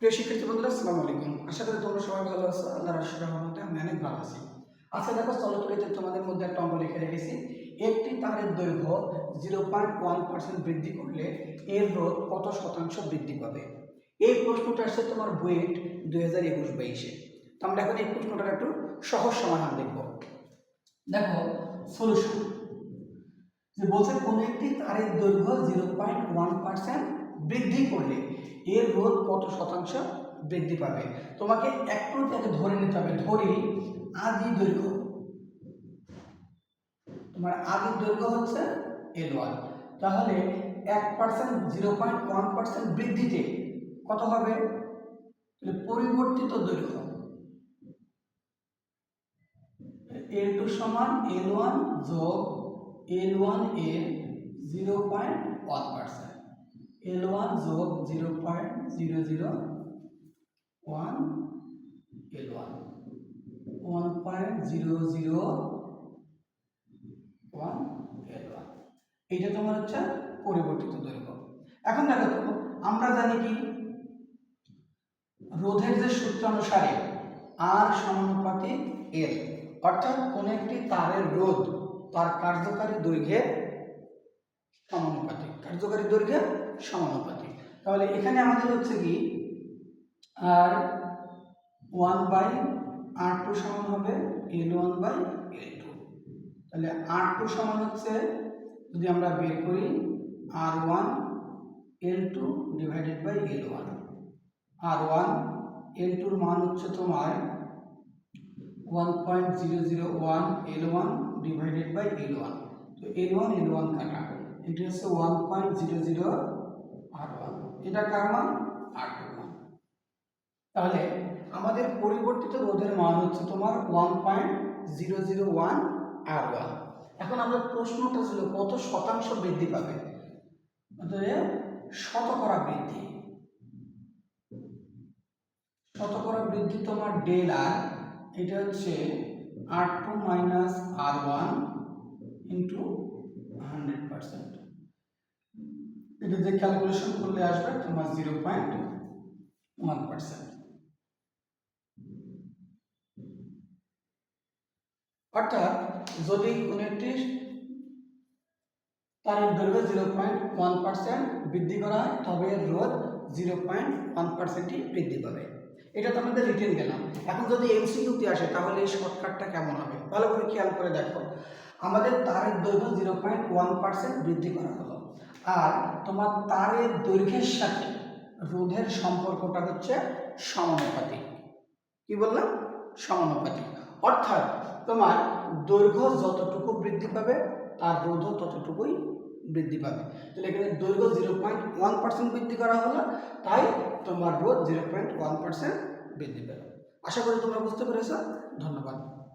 প্রিয় শিক্ষার্থী বন্ধুরা, আসসালামু আলাইকুম। আশা করি তোমরা সবাই ভালো আছো। আল্লাহ রাশির রহমতে আমি অনেক ভালো আছি। আচ্ছা দেখো চলচ্চিত্রে তোমাদের মধ্যে একটা অঙ্ক লিখে রেখেছি। একটি তারের দৈর্ঘ্য জিরো পয়েন্ট ওয়ান পার্সেন্ট বৃদ্ধি করলে এর রোধ কত শতাংশ বৃদ্ধি পাবে? এই প্রশ্নটা আসছে তোমার বুয়েট দুই হাজার একুশ বাইশে। তো আমরা এখন এই প্রশ্নটার একটু সহজ সমাধান দেখব। দেখো সলিউশন যে বলছে কোনো একটি তারের দৈর্ঘ্য জিরো পয়েন্ট ওয়ান পার্সেন্ট বৃদ্ধি করলে এর রোধ কত শতাংশ বৃদ্ধি পাবে? তোমাকে একটু তাকে ধরে নিতে হবে। ধরি আদি দৈর্ঘ্য। তোমার আদি দৈর্ঘ্য হচ্ছে এল ওয়ান তাহলে এক percent zero point one percent বৃদ্ধিতে কত হবে? পরিবর্তিত দৈর্ঘ্য। এল টু সমান এল ওয়ান যোগ এল ওয়ানের zero point one percent L one যোগ zero point zero zero one L one one point zero zero one L one এইটা তোমার হচ্ছে পরিবর্তিত দৈর্ঘ্য। এখন দেখো তো, আমরা জানি কি? রোধের যে সূত্র অনুসারে আর সমানুপাতিক এল অর্থাৎ কোন একটি তারের রোধ তার কার্যকারী দৈর্ঘ্যের কার্যকারী দৈর্ঘ্যের সমানুপাতিক। তাহলে এখানে আমাদের হচ্ছে কি, R one by R two সমান হবে L one by L two তাহলে আর টু সমান হচ্ছে, যদি আমরা বের করি R one L two divided by L one R one L টুর মান হচ্ছে তোমার one point zero zero one L one divided by L one তো এল ওয়ান এল ওয়ান কাটা। এটা হচ্ছে one point zero zero R one এটা কার মান? আর টু মান। তাহলে আমাদের পরিবর্তিত রোধের মান হচ্ছে তোমার one point zero zero one R one এখন আমাদের প্রশ্নটা ছিল কত শতাংশ বৃদ্ধি পাবে? শতকরা বৃদ্ধি। শতকরা বৃদ্ধি তোমার ডেল আর এটা হচ্ছে R two minus R one percent এটা যে ক্যালকুলেশন করলে আসবে, তোমার জিরো পয়েন্ট ওয়ান পার্সেন্ট অর্থাৎ যদি তারের দৈর্ঘ্য জিরো পয়েন্ট ওয়ান পার্সেন্ট বৃদ্ধি করা হয়, তবে রোধ জিরো পয়েন্ট ওয়ান পার্সেন্টই বৃদ্ধি পাবে। এটা তো আমাদের রিটেন গেলাম। এখন যদি এমসিকিউতে আসে, তাহলে এই শর্টকাটটা কেমন হবে? ভালো করে খেয়াল করে দেখো। আমাদের তারের দৈর্ঘ্য জিরো পয়েন্ট ওয়ান পার্সেন্ট বৃদ্ধি করা হলো। আর তোমার তারের দৈর্ঘ্যের সাথে রোধের সম্পর্কটা হচ্ছে সমানুপাতিক। কি বললাম? সমানুপাতিক। অর্থাৎ তোমার দৈর্ঘ্য যতটুকু বৃদ্ধি পাবে, তার রোধও ততটুকুই বৃদ্ধি পাবে। তাহলে এখানে দৈর্ঘ্য জিরো পয়েন্ট ওয়ান পার্সেন্ট বৃদ্ধি করা হলো, তাই তোমার রোধ জিরো পয়েন্ট ওয়ান পার্সেন্ট বৃদ্ধি পেল। আশা করি তোমরা বুঝতে পেরেছ। ধন্যবাদ।